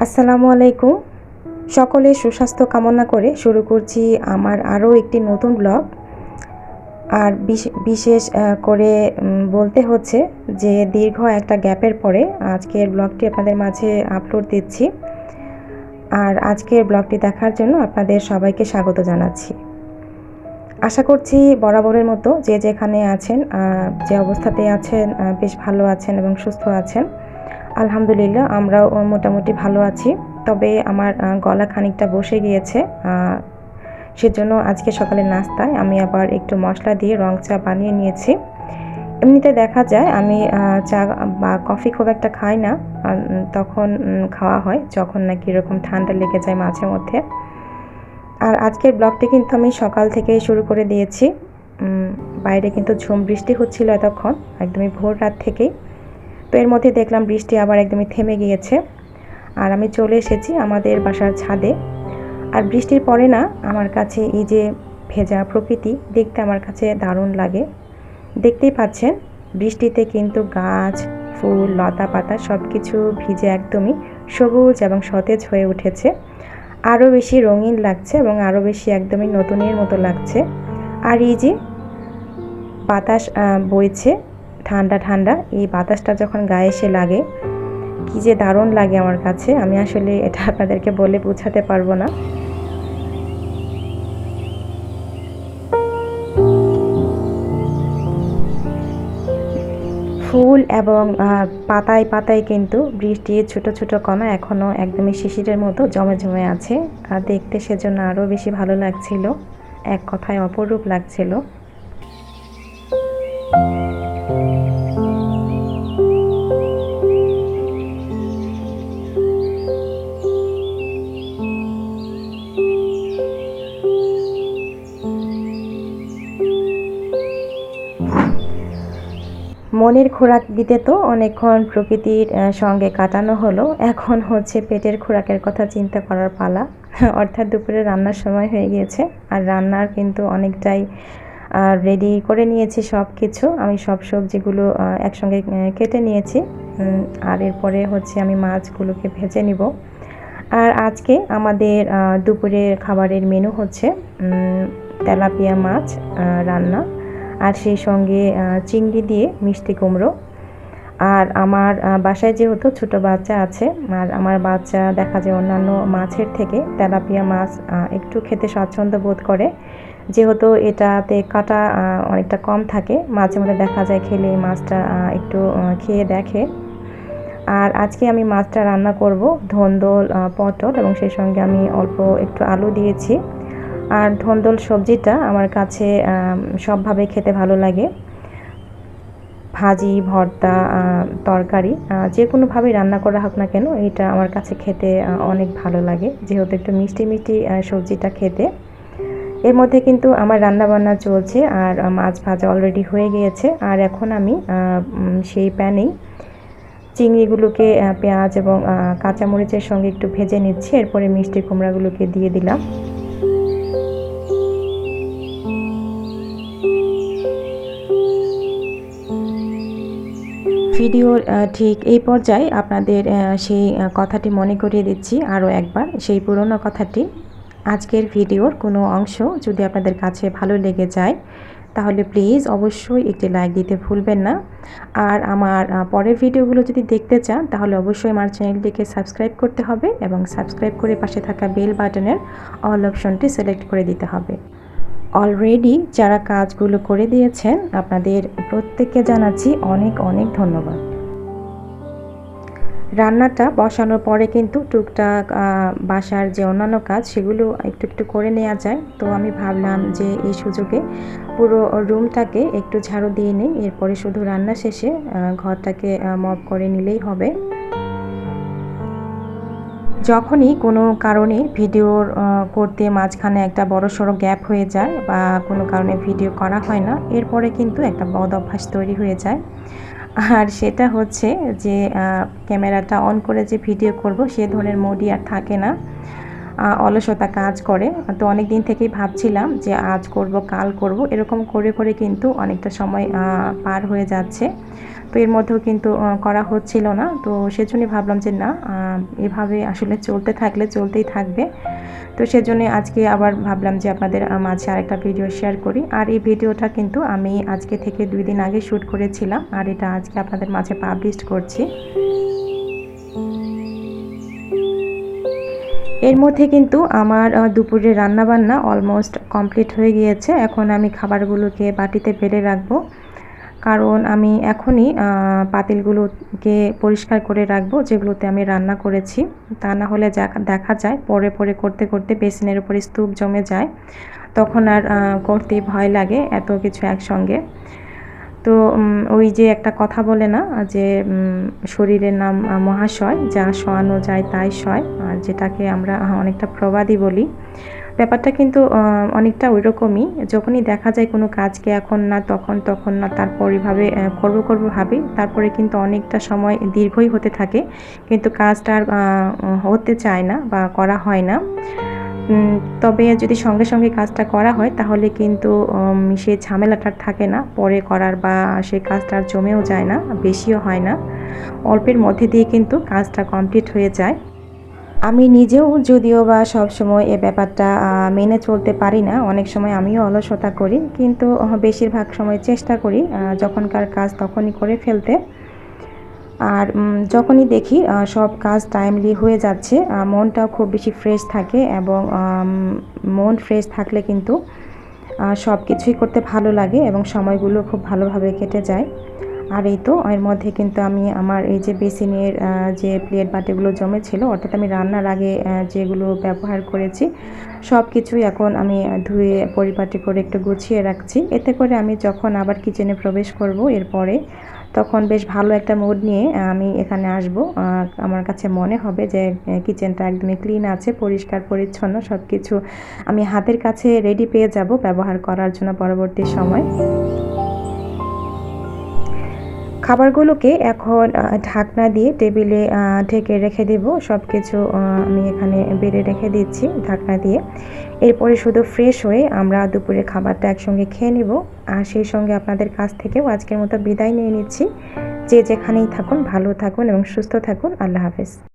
আসসালামু আলাইকুম। সকলে সুস্বাস্থ্য কামনা করে শুরু করছি আমার আরও একটি নতুন ব্লগ। আর বিশ- বিশেষ করে বলতে হচ্ছে যে দীর্ঘ একটা গ্যাপের পরে আজকের ব্লগটি আপনাদের মাঝে আপলোড দিচ্ছি। আর আজকের ব্লগটি দেখার জন্য আপনাদের সবাইকে স্বাগত জানাচ্ছি। আশা করছি বরাবরের মতো যে যেখানে আছেন যে অবস্থাতে আছেন বেশ ভালো আছেন এবং সুস্থ আছেন। আলহামদুলিল্লাহ, আমরাও মোটামুটি ভালো আছি। তবে আমার গলা খানিকটা বসে গিয়েছে। সেজন্য আজকে সকালে নাস্তায় আমি আবার একটু মশলা দিয়ে রং চা বানিয়ে নিয়েছি। এমনিতে দেখা যায় আমি চা বা কফি খুব একটা খাই না। তখন খাওয়া হয় যখন নাকি এরকম ঠান্ডা লেগে যায় মাঝে মধ্যে। আর আজকের ব্লগটি কিন্তু আমি সকাল থেকেই শুরু করে দিয়েছি। বাইরে কিন্তু ঝুম বৃষ্টি হচ্ছিল এতক্ষণ, একদমই ভোর রাত থেকেই। তো এর মধ্যে দেখলাম বৃষ্টি আবার একদমই থেমে গিয়েছে। আর আমি চলে এসেছি আমাদের বাসার ছাদে। আর বৃষ্টির পরে না, আমার কাছে এই যে ভেজা প্রকৃতি দেখতে আমার কাছে দারুণ লাগে। দেখতেই পাচ্ছেন, বৃষ্টিতে কিন্তু গাছ, ফুল লতা পাতা সব কিছু ভিজে একদমই সবুজ এবং সতেজ হয়ে উঠেছে। আরও বেশি রঙিন লাগছে এবং আরও বেশি একদমই নতুনের মতো লাগছে। আর এই যে বাতাস বইছে ঠান্ডা ঠান্ডা। এই বাতাসটা যখন গায়ে এসে লাগে, কি যে দারুণ লাগে আমার কাছে। আমি আসলে এটা আপনাদেরকে বলে বোঝাতে পারব না। ফুল এবং পাতায় পাতায় কিন্তু বৃষ্টির ছোট ছোট কণা এখনও একদমই শিশিরের মতো জমে জমে আছে। আর দেখতে সেজন্য আরও বেশি ভালো লাগছিল। এক কথায় অপরূপ লাগছিল। মনের খোরাক দিতে তো অনেকক্ষণ প্রকৃতির সঙ্গে কাটানো হলো। এখন হচ্ছে পেটের খোরাকের কথা চিন্তা করার পালা। অর্থাৎ দুপুরে রান্নার সময় হয়ে গিয়েছে। আর রান্নার কিন্তু অনেকটাই রেডি করে নিয়েছি সব কিছু আমি সব সবজিগুলো একসঙ্গে কেটে নিয়েছি। আর এরপরে হচ্ছে আমি মাছগুলোকে ভেজে নিব। আর আজকে আমাদের দুপুরের খাবারের মেনু হচ্ছে তেলাপিয়া মাছ রান্না। আর সেই সঙ্গে চিংড়ি দিয়ে মিষ্টি কুমড়ো। আর আমার বাসায় যেহেতু ছোট বাচ্চা আছে, আর আমার বাচ্চা দেখা যায় অন্যান্য মাছের থেকে, তেলাপিয়া মাছ একটু খেতে স্বাচ্ছন্দ্য বোধ করে। যেহেতু এটাতে কাটা অনেকটা কম থাকে, মাঝে মধ্যে দেখা যায় খেলে মাছটা একটু খেয়ে দেখে। আর আজকে আমি মাছটা রান্না করব ধন্দল পটল, এবং সেই সঙ্গে আমি অল্প একটু আলু দিয়েছি। আর ধন্দল সবজিটা আমার কাছে সবভাবে খেতে ভালো লাগে। ভাজি, ভর্তা তরকারি যে কোনোভাবেই রান্না করা হোক না কেন, এটা আমার কাছে খেতে অনেক ভালো লাগে। যেহেতু একটু মিষ্টি মিষ্টি সবজিটা খেতে। এর মধ্যে কিন্তু আমার রান্না বান্না চলছে আর মাছ ভাজা অলরেডি হয়ে গিয়েছে। আর এখন আমি সেই প্যানেই চিংড়িগুলোকে পেঁয়াজ এবং কাঁচামরিচের সঙ্গে একটু ভেজে নিচ্ছি। এরপরে মিষ্টি কুমড়াগুলোকে দিয়ে দিলাম। ভিডিওর ঠিক এই পর্যায়ে আপনাদের সেই কথাটি মনে করিয়ে দিচ্ছি আরও একবার। সেই পুরনো কথাটি আজকের ভিডিওর কোনো অংশ যদি আপনাদের কাছে ভালো লেগে যায়, তাহলে প্লিজ অবশ্যই একটি লাইক দিতে ভুলবেন না। আর আমার পরের ভিডিওগুলো যদি দেখতে চান, তাহলে অবশ্যই আমার চ্যানেলটিকে সাবস্ক্রাইব করতে হবে এবং সাবস্ক্রাইব করে পাশে থাকা বেল বাটনের অল অপশনটি সিলেক্ট করে দিতে হবে। অলরেডি যারা কাজগুলো করে দিয়েছেন, আপনাদের প্রত্যেককে জানাচ্ছি অনেক অনেক ধন্যবাদ। রান্নাটা বসানোর পরে কিন্তু টুকটাক বাসার যে অন্যান্য কাজ, সেগুলো একটু একটু করে নেওয়া যায়। তো আমি ভাবলাম যে এই সুযোগে পুরো রুমটাকে একটু ঝাড়ু দিয়ে নিই, এরপরে শুধু রান্না শেষে ঘরটাকে মপ করে নিলেই হবে। যখনই কোনো কারণে ভিডিও করতে মাঝখানে একটা বড় সড়ো গ্যাপ হয়ে যায় বা কোনো কারণে ভিডিও করা হয় না, এরপরে কিন্তু একটা বদ অভ্যাস তৈরি হয়ে যায়। আর সেটা হচ্ছে যে ক্যামেরাটা অন করে যে ভিডিও করব সে ধরনের মোডই আর থাকে না। অলসতা কাজ করে। তো অনেক দিন থেকেই ভাবছিলাম যে আজ করব, কাল করব। এরকম করে করে কিন্তু অনেকটা সময় পার হয়ে যাচ্ছে। তো এর মধ্যেও কিন্তু করা হচ্ছিল না। তো সেজন্যই ভাবলাম যে না এভাবে আসলে চলতে থাকলে চলতেই থাকবে। তো সেজন্য আজকে আবার ভাবলাম যে আপনাদের মাঝে আরেকটা ভিডিও শেয়ার করি। আর এই ভিডিওটা কিন্তু আমি আজকে থেকে দুই দিন আগে শ্যুট করেছিলাম। আর এটা আজকে আপনাদের মাঝে পাবলিশ করছি। এর মধ্যে কিন্তু আমার আহ, দুপুরের রান্নাবান্না অলমোস্ট কমপ্লিট হয়ে গিয়েছে। এখন আমি খাবারগুলোকে বাটিতে বেড়ে রাখব। কারণ আমি এখনই পাতিলগুলোকে পরিষ্কার করে রাখব যেগুলোতে আমি রান্না করেছি। তা না হলে দেখা যায় পরে পরে করতে করতে বেসিনের উপরে স্তূপ জমে যায়। তখন আর করতে ভয় লাগে এত কিছু একসঙ্গে। তো ওই যে একটা কথা বলে না, যে শরীরের নাম মহাশয়, যা শোয়ানো যায় তাই শয়, আর যেটাকে আমরা অনেকটা প্রবাদই বলি। ব্যাপারটা কিন্তু অনেকটা ওই রকমই যখনই দেখা যায় কোনো কাজকে এখন না, তখন তখন না, তারপর এইভাবে করব করব ভাবি। তারপরে কিন্তু অনেকটা সময় দীর্ঘই হতে থাকে। কিন্তু কাজটা আর হতে চায় না বা করা হয় না। তবে যদি সঙ্গে সঙ্গে কাজটা করা হয়, তাহলে কিন্তু সেই ঝামেলাটা থাকে না। পরে করার বা সেই কাজটা আর জমেও যায় না, বেশিও হয় না। অল্পের মধ্যে দিয়ে কিন্তু কাজটা কমপ্লিট হয়ে যায়। আমি নিজেও যদিও বা সব সময় এ ব্যাপারটা মেনে চলতে পারি না। অনেক সময় আমিও অলসতা করি। কিন্তু বেশিরভাগ সময় চেষ্টা করি যখনকার কাজ তখনই করে ফেলতে। আর যখনই দেখি সব কাজ টাইমলি হয়ে যাচ্ছে মনটাও খুব বেশি ফ্রেশ থাকে এবং মন ফ্রেশ থাকলে কিন্তু সব কিছুই করতে ভালো লাগে এবং সময়গুলো খুব ভালোভাবে কেটে যায়। আর এই তো, এর মধ্যে কিন্তু আমি আমার এই যে বেসিনের যে প্লেট বাটিগুলো জমেছিল, অর্থাৎ আমি রান্নার আগে যেগুলো ব্যবহার করেছি সব কিছুই এখন আমি ধুয়ে, পরিপাটি করে একটু গুছিয়ে রাখছি। এতে করে আমি যখন আবার কিচেনে প্রবেশ করব, এরপরে তখন বেশ ভালো একটা মুড নিয়ে আমি এখানে আসব। আমার কাছে মনে হবে যে কিচেনটা একদমই ক্লিন আছে, পরিষ্কার, পরিচ্ছন্ন সব কিছু আমি হাতের কাছে রেডি পেয়ে যাব ব্যবহার করার জন্য পরবর্তী সময়। খাবারগুলোকে এখন ঢাকনা দিয়ে টেবিলে ঢেকে রেখে দেব। সব কিছু আমি এখানে বেড়ে রেখে দিচ্ছি ঢাকনা দিয়ে। এরপরে শুধু ফ্রেশ হয়ে আমরা দুপুরের খাবারটা একসঙ্গে খেয়ে নেব। আর সেই সঙ্গে আপনাদের কাছ থেকেও আজকের মতো বিদায় নিয়ে নিচ্ছি। যে যেখানেই থাকুন, ভালো থাকুন এবং সুস্থ থাকুন। আল্লাহ হাফেজ।